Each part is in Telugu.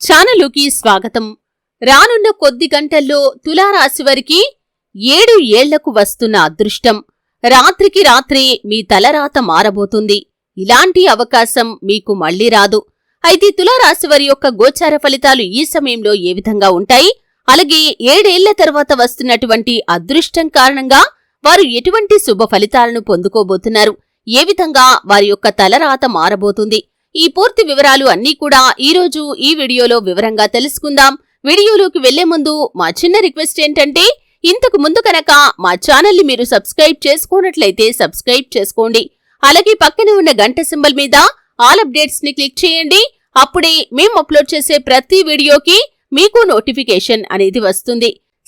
ఛానలుకి స్వాగతం. రానున్న కొద్ది గంటల్లో తులారాశి వారికి ఏడు ఏళ్ళకు వస్తున్న అదృష్టం. రాత్రికి రాత్రే మీ తలరాత మారబోతుంది. ఇలాంటి అవకాశం మీకు మళ్ళీ రాదు. అయితే తులారాశి వారి యొక్క గోచార ఫలితాలు ఈ సమయంలో ఏ విధంగా ఉంటాయి? అలాగే ఏడేళ్ళ తర్వాత వస్తున్నటువంటి అదృష్టం కారణంగా వారు ఎటువంటి శుభ ఫలితాలను పొందుకోబోతున్నారు? ఏ విధంగా వారి యొక్క తలరాత మారబోతుంది? ఈ పూర్తి వివరాలు అన్నీ కూడా ఈరోజు ఈ వీడియోలో వివరంగా తెలుసుకుందాం. వీడియోలోకి వెళ్ళే ముందు మా చిన్న రిక్వెస్ట్ ఏంటంటే ఇంతకు ముందు కనుక మా ఛానల్ని మీరు సబ్స్క్రైబ్ చేసుకున్నట్లయితే సబ్స్క్రైబ్ చేసుకోండి. అలాగే పక్కనే ఉన్న గంట సింబల్ మీద ఆల్ అప్డేట్స్ని క్లిక్ చేయండి. అప్పుడే మేము అప్లోడ్ చేసే ప్రతి వీడియోకి మీకు నోటిఫికేషన్ అనేది వస్తుంది.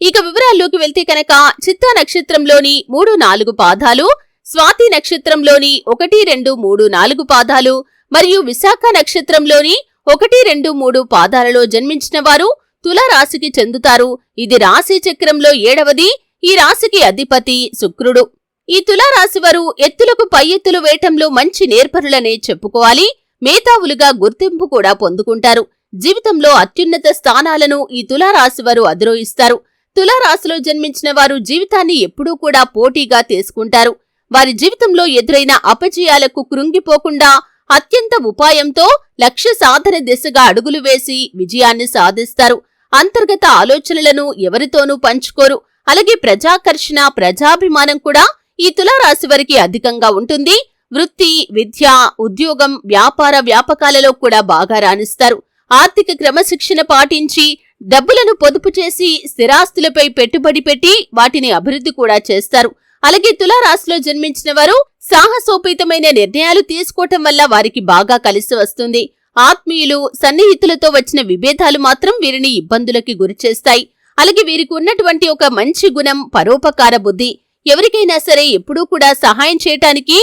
ఇక వివరాల్లోకి వెళ్తే కనుక చిత్తా నక్షత్రంలోని మూడు నాలుగు పాదాలు స్వాతి నక్షత్రంలోని ఒకటి రెండు మూడు నాలుగు పాదాలు మరియు విశాఖ నక్షత్రంలోని ఒకటి రెండు మూడు పాదాలలో జన్మించిన వారు తులారాశికి చెందుతారు. ఇది రాశి చక్రంలో ఏడవది. ఈ రాశికి అధిపతి శుక్రుడు. ఈ తులారాశి వారు ఎత్తులకు పై ఎత్తులు వేయటంలో మంచి నేర్పరులనే చెప్పుకోవాలి. మేధావులుగా గుర్తింపు కూడా పొందుకుంటారు. జీవితంలో అత్యున్నత స్థానాలను ఈ తులారాశి వారు అధిరోహిస్తారు. తులారాశిలో జన్మించిన వారు జీవితాన్ని ఎప్పుడూ కూడా పోటీగా తీసుకుంటారు. వారి జీవితంలో ఎదురైన అపజయాలకు కృంగిపోకుండా అత్యంత ఉపాయంతో లక్ష్య సాధన దిశగా అడుగులు వేసి విజయాన్ని సాధిస్తారు. అంతర్గత ఆలోచనలను ఎవరితోనూ పంచుకోరు. అలాగే ప్రజాకర్షణ ప్రజాభిమానం కూడా ఈ తులారాశి వారికి అధికంగా ఉంటుంది. వృత్తి విద్య ఉద్యోగం వ్యాపార వ్యాపకాలలో కూడా బాగా రాణిస్తారు. ఆర్థిక క్రమశిక్షణ పాటించి డబ్బులను పొదుపు చేసి స్థిరాస్తులపై పెట్టుబడి పెట్టి వాటిని అభివృద్ధి కూడా చేస్తారు. అలాగే తులారాశిలో జన్మించిన వారు సాహసోపేతమైన నిర్ణయాలు తీసుకోవటం వల్ల వారికి బాగా కలిసి వస్తుంది. ఆత్మీయులు సన్నిహితులతో వచ్చిన విభేదాలు మాత్రం వీరిని ఇబ్బందులకి గురిచేస్తాయి అలాగే వీరికి ఉన్నటువంటి ఒక మంచి గుణం పరోపకార బుద్ధి. ఎవరికైనా సరే ఎప్పుడూ కూడా సహాయం చేయటానికి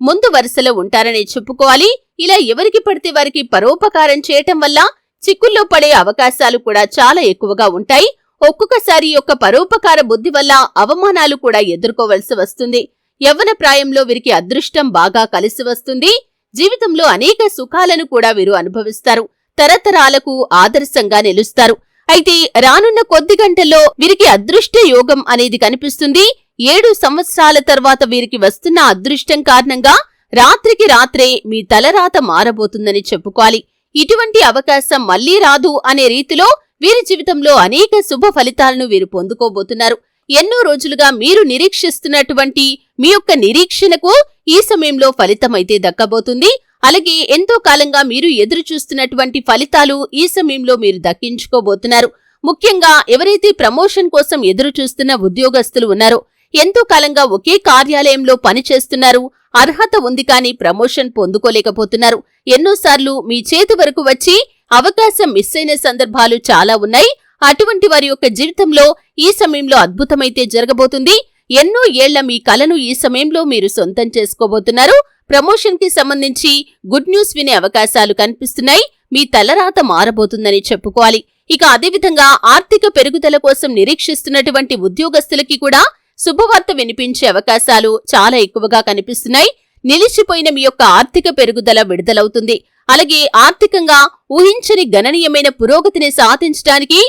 ముందు వరుసలో ఉంటారని చెప్పుకోవాలి. ఇలా ఎవరికి పడితే వారికి పరోపకారం చేయటం వల్ల చిక్కుల్లో పడే అవకాశాలు కూడా చాలా ఎక్కువగా ఉంటాయి. ఒక్కొక్కసారి యొక్క పరోపకార బుద్ధి వల్ల అవమానాలు కూడా ఎదుర్కోవలసి వస్తుంది. యవ్వన ప్రాయంలో వీరికి అదృష్టం బాగా కలిసి వస్తుంది. జీవితంలో అనేక సుఖాలను కూడా వీరు అనుభవిస్తారు. తరతరాలకు ఆదర్శంగా నిలుస్తారు. అయితే రానున్న కొద్ది గంటల్లో వీరికి అదృష్ట యోగం అనేది కనిపిస్తుంది. ఏడు సంవత్సరాల తర్వాత వీరికి వస్తున్న అదృష్టం కారణంగా రాత్రికి రాత్రే మీ తలరాత మారబోతుందని చెప్పుకోవాలి. ఇటువంటి అవకాశం మళ్ళీ రాదు అనే రీతిలో వీరి జీవితంలో అనేక శుభ ఫలితాలను వీరు పొందుకోబోతున్నారు. ఎన్నో రోజులుగా మీరు నిరీక్షిస్తున్నటువంటి మీ యొక్క నిరీక్షణకు ఈ సమయంలో ఫలితమైతే దక్కబోతుంది. అలాగే ఎంతో కాలంగా మీరు ఎదురు చూస్తున్నటువంటి ఫలితాలు ఈ సమయంలో మీరు దక్కించుకోబోతున్నారు. ముఖ్యంగా ఎవరైతే ప్రమోషన్ కోసం ఎదురు చూస్తున్న ఉద్యోగస్తులు ఉన్నారో ఎంతో కాలంగా ఒకే కార్యాలయంలో పనిచేస్తున్నారు. అర్హత ఉంది కానీ ప్రమోషన్ పొందుకోలేకపోతున్నారు. ఎన్నోసార్లు మీ చేతి వరకు వచ్చి అవకాశం మిస్ అయిన సందర్భాలు చాలా ఉన్నాయి. అటువంటి వారి యొక్క జీవితంలో ఈ సమయంలో అద్భుతమైతే జరగబోతుంది. ఎన్నో ఏళ్ళ మీ కలను ఈ సమయంలో మీరు సొంతం చేసుకోబోతున్నారు. ప్రమోషన్కి సంబంధించి గుడ్ న్యూస్ వినే అవకాశాలు కనిపిస్తున్నాయి. మీ తలరాత మారబోతుందని చెప్పుకోవాలి. ఇక అదేవిధంగా ఆర్థిక పెరుగుదల కోసం నిరీక్షిస్తున్నటువంటి ఉద్యోగస్తులకి కూడా శుభవార్త వినిపించే అవకాశాలు చాలా ఎక్కువగా కనిపిస్తున్నాయి. నిలిచిపోయిన మీ యొక్క ఆర్థిక పెరుగుదల విడుదలవుతుంది. అలాగే ఆర్థికంగా ఊహించని గణనీయమైన పురోగతిని సాధించడానికి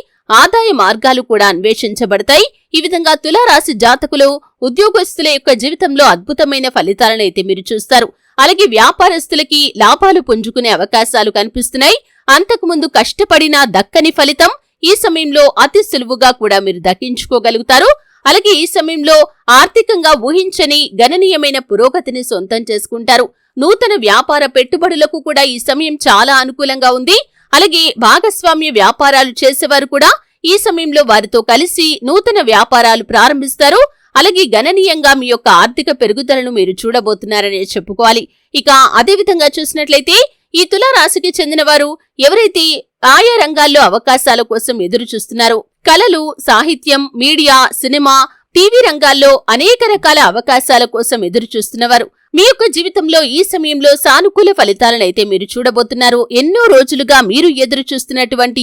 ఆదాయ మార్గాలు కూడా అన్వేషించబడతాయి. ఈ విధంగా తులారాశి జాతకులు ఉద్యోగస్తుల యొక్క జీవితంలో అద్భుతమైన ఫలితాలను అయితే మీరు చూస్తారు. అలాగే వ్యాపారస్తులకి లాభాలు పుంజుకునే అవకాశాలు కనిపిస్తున్నాయి. అంతకుముందు కష్టపడిన దక్కని ఫలితం ఈ సమయంలో అతి సులువుగా కూడా మీరు దక్కించుకోగలుగుతారు. అలాగే ఈ సమయంలో ఆర్థికంగా ఊహించని గణనీయమైన పురోగతిని సొంతం చేసుకుంటారు. నూతన వ్యాపార పెట్టుబడులకు కూడా ఈ సమయం చాలా అనుకూలంగా ఉంది. అలాగే భాగస్వామ్య వ్యాపారాలు చేసేవారు కూడా ఈ సమయంలో వారితో కలిసి నూతన వ్యాపారాలు ప్రారంభిస్తారు. అలాగే గణనీయంగా మీ యొక్క ఆర్థిక పెరుగుదలను మీరు చూడబోతున్నారనే చెప్పుకోవాలి. ఇక అదేవిధంగా చూసినట్లయితే ఈ తుల రాశికి చెందిన వారు ఎవరైతే ఆయా రంగాల్లో అవకాశాల కోసం ఎదురు చూస్తున్నారు కళలు సాహిత్యం మీడియా సినిమా టీవీ రంగాల్లో అనేక రకాల అవకాశాల కోసం ఎదురుచూస్తున్నవారు. మీ యొక్క జీవితంలో ఈ సమయంలో సానుకూల ఫలితాలనైతే మీరు చూడబోతున్నారు. ఎన్నో రోజులుగా మీరు ఎదురు చూస్తున్నటువంటి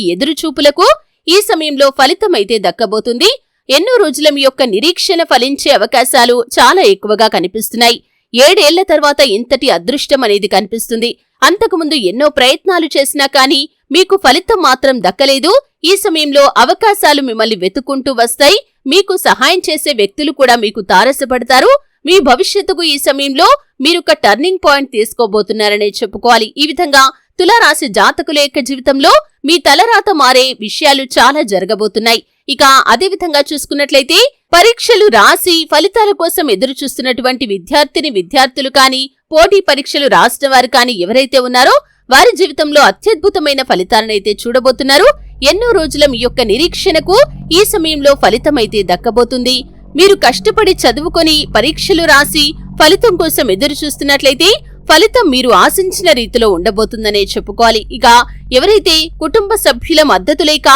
ఈ సమయంలో ఫలితం అయితే దక్కబోతుంది. ఎన్నో రోజుల మీ యొక్క నిరీక్షణ ఫలించే అవకాశాలు చాలా ఎక్కువగా కనిపిస్తున్నాయి. ఏడేళ్ళ తర్వాత ఇంతటి అదృష్టం అనేది కనిపిస్తుంది. అంతకుముందు ఎన్నో ప్రయత్నాలు చేసినా కానీ మీకు ఫలితం మాత్రం దక్కలేదు. ఈ సమయంలో అవకాశాలు మిమ్మల్ని వెతుక్కుంటూ వస్తాయి. మీకు సహాయం చేసే వ్యక్తులు కూడా మీకు తారసపడతారు. మీ భవిష్యత్తుకు ఈ సమయంలో మీరొక టర్నింగ్ పాయింట్ తీసుకోబోతున్నారనే చెప్పుకోవాలి. ఈ విధంగా తులారాశి జాతకుల యొక్క జీవితంలో మీ తలరాత మారే విషయాలు చాలా జరగబోతున్నాయి. ఇక అదే విధంగా చూసుకున్నట్లయితే పరీక్షలు రాసి ఫలితాల కోసం ఎదురు చూస్తున్నటువంటి విద్యార్థిని విద్యార్థులు కానీ పోటీ పరీక్షలు రాసిన వారు కాని ఎవరైతే ఉన్నారో వారి జీవితంలో అత్యద్భుతమైన ఫలితాలనైతే చూడబోతున్నారు. ఎన్నో రోజుల మీ యొక్క నిరీక్షణకు ఈ సమయంలో ఫలితమైతే దక్కబోతుంది. మీరు కష్టపడి చదువుకొని పరీక్షలు రాసి ఫలితం కోసం ఎదురు చూస్తున్నట్లయితే ఫలితం మీరు ఆశించిన రీతిలో ఉండబోతుందనే చెప్పుకోవాలి. ఇక ఎవరైతే కుటుంబ సభ్యుల మద్దతు లేక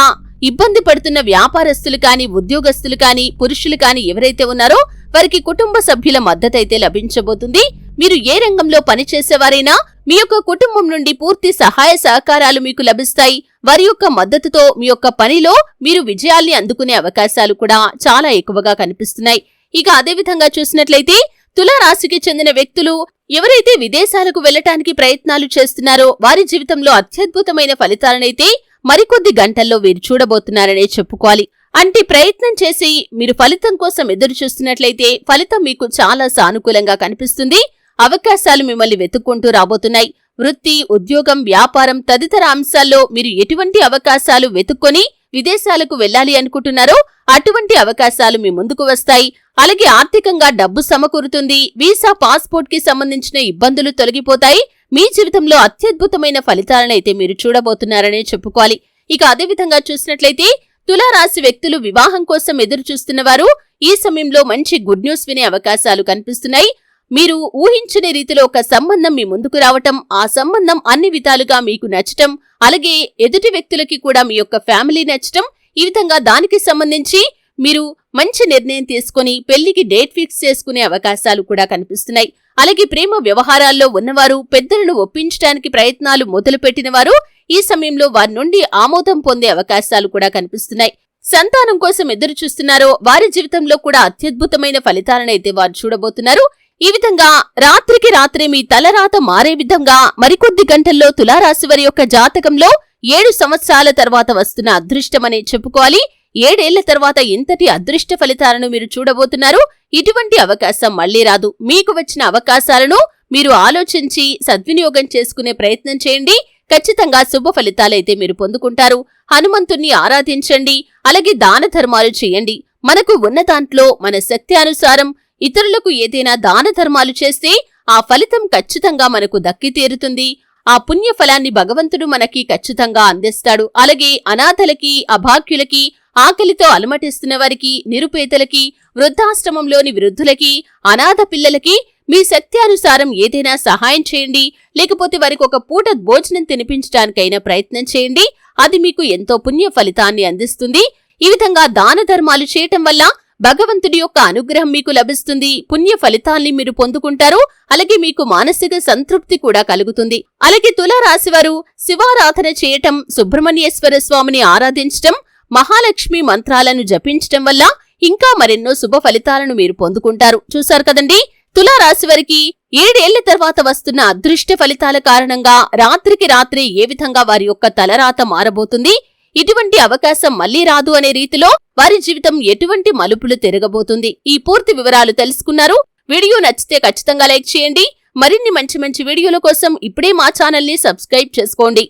ఇబ్బంది పడుతున్న వ్యాపారస్తులు కాని ఉద్యోగస్తులు కాని పురుషులు కాని ఎవరైతే ఉన్నారో వారికి కుటుంబ సభ్యుల మద్దతు అయితే లభించబోతుంది. మీరు ఏ రంగంలో పనిచేసేవారైనా మీ యొక్క కుటుంబం నుండి పూర్తి సహాయ సహకారాలు మీకు లభిస్తాయి. వారి యొక్క మద్దతుతో మీ యొక్క పనిలో మీరు విజయాల్ని అందుకునే అవకాశాలు కూడా చాలా ఎక్కువగా కనిపిస్తున్నాయి. ఇక అదేవిధంగా చూసినట్లయితే తులారాశికి చెందిన వ్యక్తులు ఎవరైతే విదేశాలకు వెళ్ళటానికి ప్రయత్నాలు చేస్తున్నారో వారి జీవితంలో అత్యద్భుతమైన ఫలితాలనైతే మరికొద్ది గంటల్లో వీరు చూడబోతున్నారనే చెప్పుకోవాలి. అంటే ప్రయత్నం చేసి మీరు ఫలితం కోసం ఎదురు చూస్తున్నట్లయితే ఫలితం మీకు చాలా సానుకూలంగా కనిపిస్తుంది. అవకాశాలు మిమ్మల్ని వెతుక్కుంటూ రాబోతున్నాయి. వృత్తి ఉద్యోగం వ్యాపారం తదితర అంశాల్లో మీరు ఎటువంటి అవకాశాలు వెతుక్కొని విదేశాలకు వెళ్ళాలి అనుకుంటున్నారో అటువంటి అవకాశాలు మీ ముందుకు వస్తాయి. అలాగే ఆర్థికంగా డబ్బు సమకూరుతుంది. వీసా పాస్పోర్ట్కి సంబంధించిన ఇబ్బందులు తొలగిపోతాయి. మీ జీవితంలో అత్యద్భుతమైన ఫలితాలనైతే మీరు చూడబోతున్నారనే చెప్పుకోవాలి. ఇక అదేవిధంగా చూసినట్లయితే తులారాశి వ్యక్తులు వివాహం కోసం ఎదురు చూస్తున్నవారు ఈ సమయంలో మంచి గుడ్ న్యూస్ వినే అవకాశాలు కనిపిస్తున్నాయి. మీరు ఊహించని రీతిలో ఒక సంబంధం మీ ముందుకు రావటం ఆ సంబంధం అన్ని విధాలుగా మీకు నచ్చటం అలాగే ఎదుటి వ్యక్తులకి కూడా మీ యొక్క ఫ్యామిలీ నచ్చటం ఈ విధంగా దానికి సంబంధించి మీరు మంచి నిర్ణయం తీసుకుని పెళ్ళికి డేట్ ఫిక్స్ చేసుకునే అవకాశాలు కూడా కనిపిస్తున్నాయి. అలాగే ప్రేమ వ్యవహారాల్లో ఉన్నవారు పెద్దలను ఒప్పించడానికి ప్రయత్నాలు మొదలుపెట్టిన వారు ఈ సమయంలో వారి నుండి ఆమోదం పొందే అవకాశాలు కూడా కనిపిస్తున్నాయి. సంతానం కోసం ఎదురు చూస్తున్నారో వారి జీవితంలో కూడా అత్యద్భుతమైన ఫలితాలనైతే వారు చూడబోతున్నారు. ఈ విధంగా రాత్రికి రాత్రి మీ తలరాత మారే విధంగా మరికొద్ది గంటల్లో తులారాశి వారి యొక్క జాతకంలో ఏడు సంవత్సరాల తర్వాత వస్తున్న అదృష్టమనే చెప్పుకోవాలి. ఏడేళ్ళ తర్వాత ఇంతటి అదృష్ట ఫలితాలను మీరు చూడబోతున్నారు? ఇటువంటి అవకాశం మళ్ళీ రాదు. మీకు వచ్చిన అవకాశాలను మీరు ఆలోచించి సద్వినియోగం చేసుకునే ప్రయత్నం చేయండి. ఖచ్చితంగా శుభ ఫలితాలైతే మీరు పొందుకుంటారు. హనుమంతుణ్ణి ఆరాధించండి. అలాగే దాన ధర్మాలు చేయండి. మనకు ఉన్న దాంట్లో మన శక్తి అనుసారం ఇతరులకు ఏదైనా దాన ధర్మాలు చేస్తే ఆ ఫలితం ఖచ్చితంగా మనకు దక్కి తీరుతుంది. ఆ పుణ్య ఫలాన్ని భగవంతుడు మనకి ఖచ్చితంగా అందిస్తాడు. అలాగే అనాథలకి అభాగ్యులకి ఆకలితో అలమటిస్తున్న వారికి నిరుపేదలకి వృద్ధాశ్రమంలోని వృద్ధులకి అనాథ పిల్లలకి మీ శక్తి అనుసారం ఏదైనా సహాయం చేయండి లేకపోతే వారికి ఒక పూట భోజనం తినిపించడానికైనా ప్రయత్నం చేయండి. అది మీకు ఎంతో పుణ్య ఫలితాన్ని అందిస్తుంది. ఈ విధంగా దాన ధర్మాలు చేయటం వల్ల భగవంతుడి యొక్క అనుగ్రహం మీకు లభిస్తుంది. పుణ్య ఫలితాల్ని మీరు పొందుకుంటారు. అలాగే మీకు మానసిక సంతృప్తి కూడా కలుగుతుంది. అలాగే తులారాశివారు శివారాధన చేయటం సుబ్రహ్మణ్యేశ్వర స్వామిని ఆరాధించటం మహాలక్ష్మి మంత్రాలను జపించటం వల్ల ఇంకా మరెన్నో శుభ ఫలితాలను మీరు పొందుకుంటారు. చూశారు కదండీ? తులారాశి వారికి ఏడేళ్ళ తర్వాత వస్తున్న అదృష్ట ఫలితాల కారణంగా రాత్రికి రాత్రి ఏ విధంగా వారి యొక్క తలరాత మారబోతుంది? ఇటువంటి అవకాశం మళ్ళీ రాదు అనే రీతిలో వారి జీవితం ఎటువంటి మలుపులు తిరగబోతుంది? ఈ పూర్తి వివరాలు తెలుసుకున్నారు. వీడియో నచ్చితే ఖచ్చితంగా లైక్ చేయండి. మరిన్ని మంచి మంచి వీడియోల కోసం ఇప్పుడే మా ఛానల్ని సబ్స్క్రైబ్ చేసుకోండి.